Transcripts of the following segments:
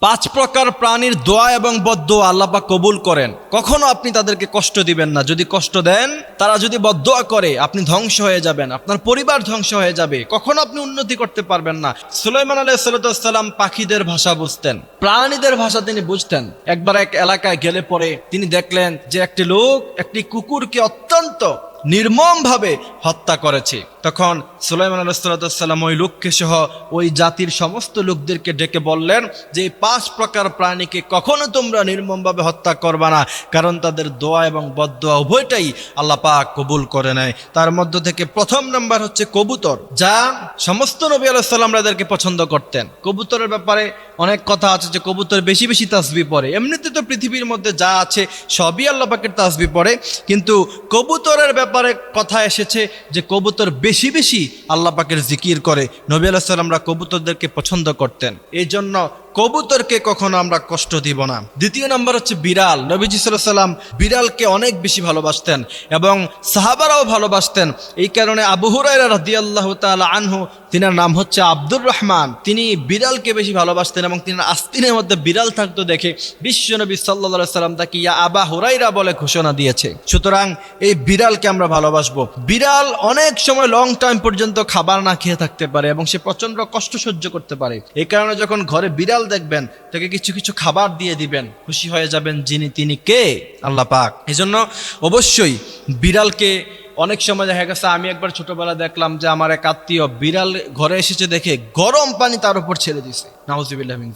পাঁচ প্রকার প্রাণীর দোয়া এবং বদ্ধ আল্লাপা কবুল করেন। কখনো আপনি তাদেরকে কষ্ট দিবেন না। যদি কষ্ট দেন, তারা যদি বদোয়া করে, আপনি ধ্বংস হয়ে যাবেন। আপনার পরিবার ধ্বংস হয়ে যাবে। কখনো আপনি উন্নতি করতে পারবেন না। সুলাইমান আলাহ সাল্লাম পাখিদের ভাষা বুঝতেন। প্রাণীদের ভাষা তিনি বুঝতেন। একবার এক এলাকায় গেলে পরে তিনি দেখলেন যে একটি লোক একটি কুকুরকে অত্যন্ত নির্মমভাবে হত্যা করেছে। তখন সুলাইমান আলাহিসাল্লাম ওই লোককে সহ ওই জাতির সমস্ত লোকদেরকে ডেকে বললেন যে পাঁচ প্রকার প্রাণীকে কখনো তোমরা নির্মমভাবে হত্যা করবা না। কারণ তাদের দোয়া এবং বদোয়া উভয়টাই আল্লাহ পাক কবুল করে নেয়। তার মধ্য থেকে প্রথম নাম্বার হচ্ছে কবুতর। যা সমস্ত নবী আলাইসাল্লামরা এদেরকে পছন্দ করতেন। কবুতরের ব্যাপারে অনেক কথা আছে যে, কবুতর বেশি বেশি তাসবি পড়ে এমনিতে তো পৃথিবীর মধ্যে যা আছে সবই আল্লাহ পাকের তাসবি পড়ে কিন্তু কবুতরের ব্যাপারে কথা এসেছে যে, কবুতর বেশি বেশি আল্লাহ পাকের জিকির করে। নবী আলাহ সাল্লামরা কবুতরদেরকে পছন্দ করতেন। এই জন্য কবুতরকে কখনো আমরা কষ্ট দিব না। দ্বিতীয় নম্বর হচ্ছে বিড়াল। নবীজি সাল্লাম বিড়ালকে অনেক বেশি ভালোবাসতেন এবং সাহাবারাও ভালোবাসতেন। এই কারণে আবু হুরাইরা রাদিয়াল্লাহু তাআলা আনহু, তিনার নাম হচ্ছে আব্দুর রহমান। তিনি বিড়ালকে বেশি ভালোবাসতেন এবং তিনি আস্তিনের মধ্যে বিড়াল থাকতো দেখে বিশ্বনবী সাল্লাল্লাহু সাল্লাম তাকে ইয়া আবা হুরাইরা বলে ঘোষণা দিয়েছে। সুতরাং এই বিড়ালকে আমরা ভালোবাসবো। বিড়াল অনেক সময় লং টাইম পর্যন্ত খাবার না খেয়ে থাকতে পারে এবং সে প্রচণ্ড কষ্ট সহ্য করতে পারে। এই কারণে যখন ঘরে বিড়াল দেখবেন তাকে কিছু কিছু খাবার দিয়ে দিবেন, খুশি হয়ে যাবেন যিনি, তিনি কে? আল্লাহ পাক। এই জন্য অবশ্যই বিড়ালকে অনেক সময় দেখা গেছে, আমি একবার ছোটবেলা দেখলাম যে আমার এক আত্মীয় বিড়াল ঘরে এসেছে দেখে গরম পানি তার উপর ছেড়ে দিছে নাউজিবিল্লাহ মিন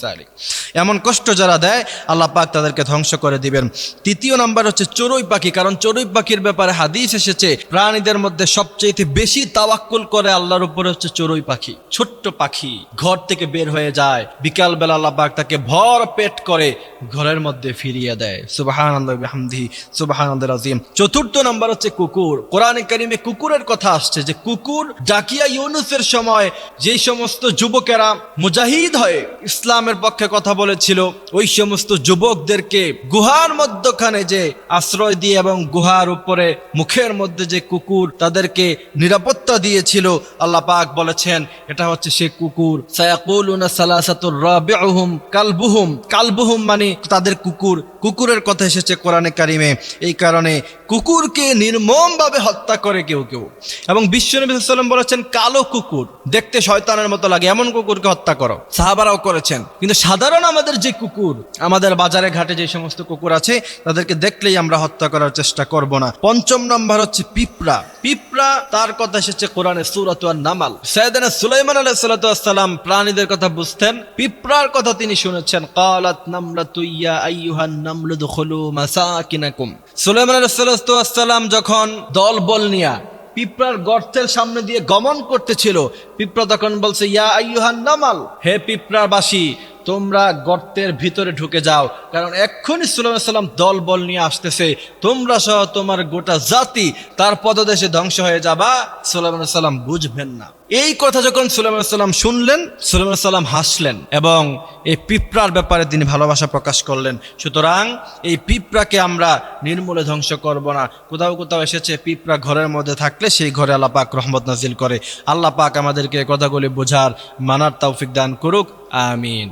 এমন কষ্ট যারা দেয়, আল্লাহ পাক তাদেরকে ধ্বংস করে দিবেন। তৃতীয় নাম্বার হচ্ছে চড়ুই পাখি, কারণ চড়ুই পাখির ব্যাপারে হাদিস এসেছে, প্রাণীদের মধ্যে সবচেয়ে বেশি তাওয়াক্কুল করে আল্লাহর উপরে হচ্ছে চড়ুই পাখি, ছোট্ট পাখি। ঘর থেকে বের হয়ে যায় বিকাল বেলা আল্লাহ পাক তাকে ভর পেট করে ঘরের মধ্যে ফিরিয়ে দেয়। সুবাহান আল্লাহ হামদি সুবাহান আজিম চতুর্থ নাম্বার হচ্ছে কুকুর। কোরআনে কারিমে কুকুরের কথা আসছে যে কুকুর ডাকিয়া ইউনুসের সময় যেই সমস্ত যুবকেরা মুজাহিদ হয়ে ইসলামের পক্ষে কথা বলেছিল, ওই সমস্ত যুবকদেরকে গুহার মধ্যখানে যে আশ্রয় দিয়ে এবং গুহার উপরে মুখের মধ্যে যে কুকুর তাদেরকে নিরাপত্তা দিয়েছিল, আল্লাহ পাক বলেছেন, এটা হচ্ছে সে কুকুর। রাবিউহুম কালবুহুম। কালবুহুম মানে তাদের কুকুর কুকুরের কথা এসেছে কোরআনে কারিমে। এই কারণে কুকুরকে নির্মমভাবে হত্যা করে কেউ কেউ। এবং বিশ্বনবী সাল্লাম বলেছেন, কালো কুকুর দেখতে শয়তানের মতো লাগে, এমন কুকুরকে হত্যা করো। সাহাবারাও করেছেন। কিন্তু সাধারণ আমাদের যে কুকুর, আমাদের বাজারে ঘাটে যে সমস্ত কুকুর আছে, তাদেরকে দেখলেই আমরা হত্যা করার চেষ্টা করব না। পঞ্চম নম্বর হচ্ছে পিঁপড়া। পিঁপড়া, তার কথা এসেছে কোরআনে সুরাত নামাল সৈয়দানা সুলাইমান আলাহ সাল্লাম প্রাণীদের কথা বুঝতেন। পিঁপড়ার কথা তিনি শুনেছেন। কালাত নামরাতু ইয়া আইয়ুহান সাল্লাম যখন দল বল নিয়া পিঁপড়ার গর্তের সামনে দিয়ে গমন করতেছিল, পিঁপড়া তখন বলছে, ইয়া আইয়ুহান নামাল, হে পিঁপড়াবাসী তোমরা গর্তের ভিতরে ঢুকে যাও। কারণ এক্ষুনি সাল্লাম দল বল নিয়ে আসতেছে। তোমরা সহ তোমার গোটা জাতি তার পদদেশে ধ্বংস হয়ে যাবা। সাল্লাম বুঝবেন না। এই কথা যখন সুলাইমান সাল্লাম শুনলেন সুলাইমান সাল্লাম হাসলেন এবং এই পিঁপড়ার ব্যাপারে তিনি ভালোবাসা প্রকাশ করলেন। সুতরাং এই পিঁপড়াকে আমরা নির্মূলে ধ্বংস করব না। কোথাও কোথাও এসেছে পিঁপড়া ঘরের মধ্যে থাকলে সেই ঘরে আল্লাহ পাক রহমত নাজিল করে। আল্লাহ পাক আমাদেরকে কথাগুলি বোঝার মানার তৌফিক দান করুক। আমিন।